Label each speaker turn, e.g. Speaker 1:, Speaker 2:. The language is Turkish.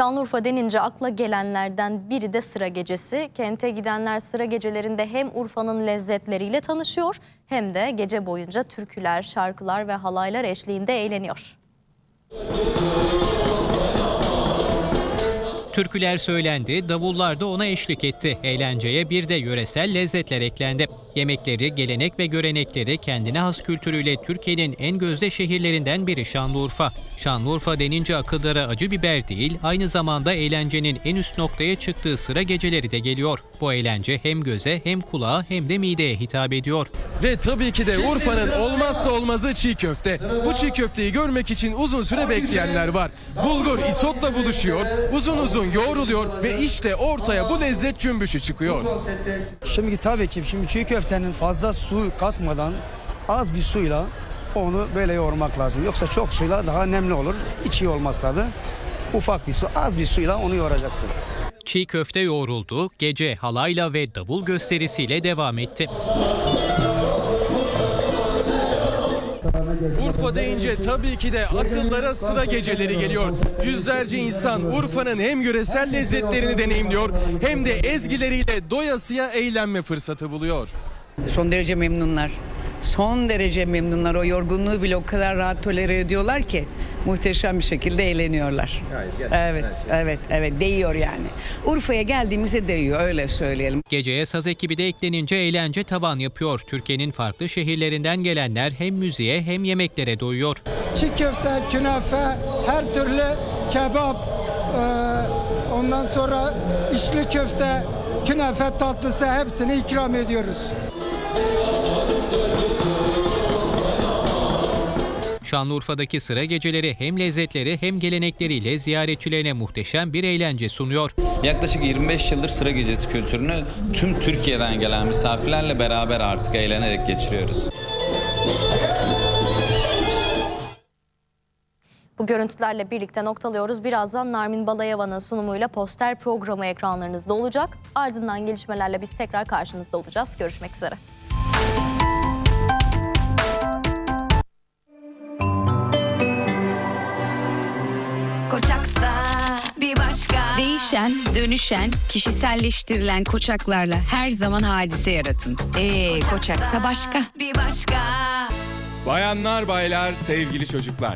Speaker 1: Şanlıurfa denince akla gelenlerden biri de sıra gecesi. Kente gidenler sıra gecelerinde hem Urfa'nın lezzetleriyle tanışıyor hem de gece boyunca türküler, şarkılar ve halaylar eşliğinde eğleniyor.
Speaker 2: Türküler söylendi, davullar da ona eşlik etti. Eğlenceye bir de yöresel lezzetler eklendi. Yemekleri, gelenek ve görenekleri kendine has kültürüyle Türkiye'nin en gözde şehirlerinden biri Şanlıurfa. Şanlıurfa denince akıllara acı biber değil, aynı zamanda eğlencenin en üst noktaya çıktığı sıra geceleri de geliyor. Bu eğlence hem göze hem kulağa hem de mideye hitap ediyor.
Speaker 3: Ve tabii ki de Urfa'nın olmazsa olmazı çiğ köfte. Bu çiğ köfteyi görmek için uzun süre bekleyenler var. Bulgur isotla buluşuyor, uzun uzun yoğruluyor ve işte ortaya bu lezzet cümbüşü çıkıyor.
Speaker 4: Şimdi tabii ki şimdi çiğ köftenin fazla su katmadan az bir suyla onu böyle yoğurmak lazım. Yoksa çok suyla daha nemli olur. Hiç iyi olmaz tadı. Ufak bir su, az bir suyla onu yoğuracaksın.
Speaker 2: Çiğ köfte yoğruldu, gece halayla ve davul gösterisiyle devam etti.
Speaker 3: Urfa deyince tabii ki de akıllara sıra geceleri geliyor. Yüzlerce insan Urfa'nın hem yöresel lezzetlerini deneyimliyor hem de ezgileriyle doyasıya eğlenme fırsatı buluyor.
Speaker 5: Son derece memnunlar. Son derece memnunlar. O yorgunluğu bile o kadar rahat tolere ediyorlar ki muhteşem bir şekilde eğleniyorlar. Evet, evet, evet değiyor yani. Urfa'ya geldiğimizde değiyor öyle söyleyelim.
Speaker 2: Geceye saz ekibi de eklenince eğlence tavan yapıyor. Türkiye'nin farklı şehirlerinden gelenler hem müziğe hem yemeklere doyuyor.
Speaker 6: çiğ köfte, künefe, her türlü kebap, e, ondan sonra içli köfte, künefe tatlısı hepsini ikram ediyoruz.
Speaker 2: Şanlıurfa'daki sıra geceleri hem lezzetleri hem gelenekleriyle ziyaretçilerine muhteşem bir eğlence sunuyor.
Speaker 7: Yaklaşık 25 yıldır sıra gecesi kültürünü tüm Türkiye'den gelen misafirlerle beraber artık eğlenerek geçiriyoruz.
Speaker 1: Bu görüntülerle birlikte noktalıyoruz. Birazdan Narmin Balayeva'nın sunumuyla poster programı ekranlarınızda olacak. Ardından gelişmelerle biz tekrar karşınızda olacağız. Görüşmek üzere.
Speaker 8: Değişen, dönüşen, kişiselleştirilen koçaklarla her zaman hadise yaratın.
Speaker 9: Ee, koçaksa başka bir başka
Speaker 10: Bayanlar, baylar, sevgili çocuklar.